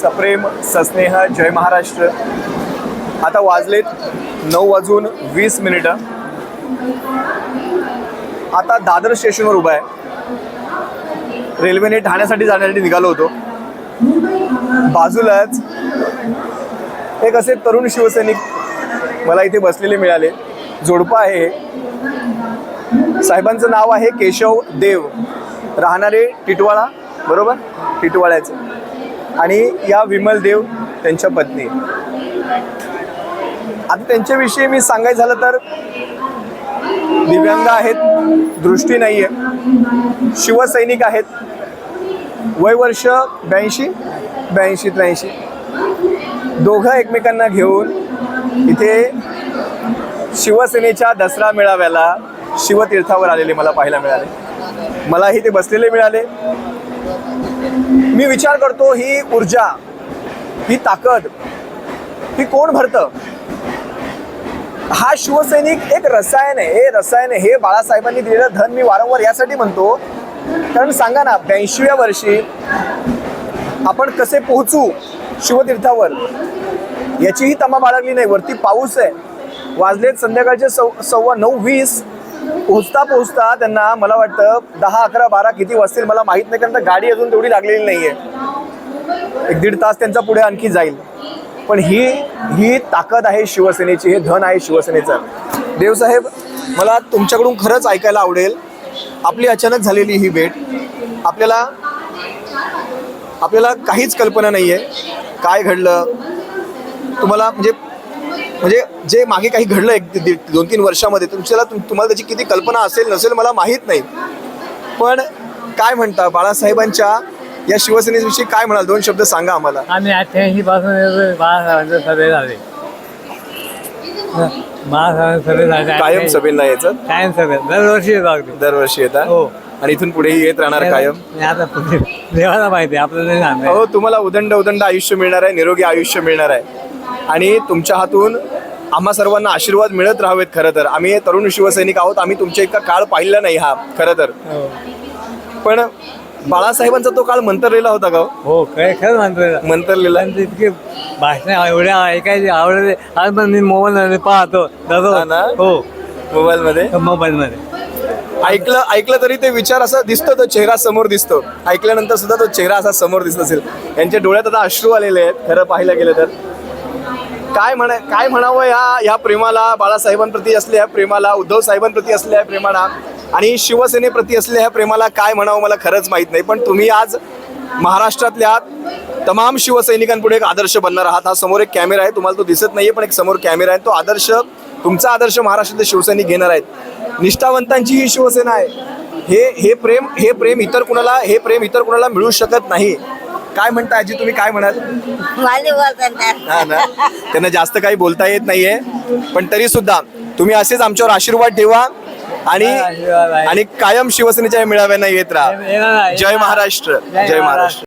सप्रेम सस्नेह जय महाराष्ट्र. आता वाजलेत नऊ वाजून वीस मिनिटं. आता दादर स्टेशनवर उभा आहे. रेल्वेने ठाण्यासाठी जाण्यासाठी निघालो होतो. बाजूलाच एक असे तरुण शिवसैनिक मला इथे बसलेले मिळाले. जोडपा आहे साहेबांचं नाव आहे केशव देव. राहणारे टिटवाळा बरोबर? टिटवाळ्याचे. आणि या विमल देव त्यांच्या पत्नी. आता त्यांच्याविषयी मी सांगायचं झालं तर दिव्यांग आहेत दृष्टी नाही आहे शिवसैनिक आहेत वय वर्ष ब्याऐंशी ब्याऐंशी त्र्याऐंशी. दोघं एकमेकांना घेऊन इथे शिवसेनेच्या दसरा मेळाव्याला शिवतीर्थावर आलेले मला पाहायला मिळाले. मलाही ते बसलेले मिळाले. मी विचार करतो ही ऊर्जा ही ताकद ही कोण भरतं? हा शिवसैनिक एक रसायन आहे. हे रसायन हे बाळासाहेबांनी दिलेलं धन मी वारंवार यासाठी म्हणतो. कारण सांगा ना ब्याऐंशीव्या वर्षी आपण कसे पोहोचू शिवतीर्थावर? याचीही तमा बाळगली नाही. वरती पाऊस आहे. वाजलेत संध्याकाळचे सव्वा नऊ वीस. पोहोचता पोहोचता त्यांना मला वाटतं दहा अकरा बारा किती वाजतील मला माहीत नाही कारण तर गाडी अजून तेवढी लागलेली नाही आहे एक दीड तास त्यांचा पुढे आणखी जाईल. पण ही ही ताकद आहे शिवसेनेची हे धन आहे शिवसेनेचं. देवसाहेब मला तुमच्याकडून खरंच ऐकायला आवडेल. आपली अचानक झालेली ही भेट. आपल्याला आपल्याला काहीच कल्पना नाही आहे काय घडलं? तुम्हाला म्हणजे म्हणजे जे मागे काही घडलं एक दोन तीन वर्षामध्ये तुमच्याला तुम तुम्हाला त्याची किती कल्पना असेल नसेल मला माहीत नाही. पण काय म्हणता बाळासाहेबांच्या या शिवसेनेविषयी काय म्हणाल? दोन शब्द सांगा आम्हाला. आम्ही अठ्ठ्याऐंशी पासून बाळासाहेबांचे सभे झाले बाळासाहेबांचे सभे झाले कायम सभेला यायचं? कायम सभे दरवर्षी येतो अगदी. दरवर्षी येतात हो. आणि इथून पुढेही येत राहणार कायम? आता देवाला माहिती आपल्याला हो तुम्हाला उदंड उदंड आयुष्य मिळणार आहे निरोगी आयुष्य मिळणार आहे. आणि तुमच्या हातून आम्हा सर्वांना आशीर्वाद मिळत राहावेत खरं तर. आम्ही तरुण शिवसैनिक आहोत. आम्ही तुमच्या इतका काळ पाहिला नाही हा खरं तर. हो. पण बाळासाहेबांचा तो काळ मंतरलेला होता का हो? हो काय खरं म्हणतोय मंतरलेला. त्यांचे इतके भाषण एवढ्या ऐकायचे आवडते आज पण मी मोबाईल पाहतो. हा ना? हो. मोबाईल मध्ये? मोबाईल मध्ये. ऐकलं ऐकलं तरी ते विचार असा दिसतो तो चेहरा समोर दिसतो. ऐकल्यानंतर सुद्धा तो चेहरा असा समोर दिसत असेल. यांच्या डोळ्यात आता अश्रू आलेले आहेत. खरं पाहायला गेलं तर. काय म्हणा काय म्हणावं या या प्रेमाला? बाळासाहेबांप्रती असलेल्या प्रेमाला उद्धव साहेबांप्रती असलेल्या प्रेमाला आणि शिवसेनेप्रती असलेल्या ह्या प्रेमाला काय म्हणावं मला खरंच माहीत नाही. पण तुम्ही आज महाराष्ट्रातल्या तमाम शिवसैनिकांपुढे एक आदर्श बनणार आहात. हा समोर एक कॅमेरा आहे. तुम्हाला तो दिसत नाहीये पण एक समोर कॅमेरा आहे. तो आदर्श तुमचा आदर्श महाराष्ट्रातले शिवसैनिक घेणार आहेत. निष्ठावंतांची ही शिवसेना आहे. हे हे प्रेम हे प्रेम इतर कुणाला हे प्रेम इतर कुणाला मिळू शकत नाही. काय म्हणता आजी तुम्ही? काय म्हणाल? हा ना? त्यांना जास्त काही बोलता येत नाहीये. पण तरी सुद्धा तुम्ही असेच आमच्यावर आशीर्वाद ठेवा आणि. आणि कायम शिवसेनेच्या मेळाव्यांना येत राहा. जय महाराष्ट्र. जय महाराष्ट्र.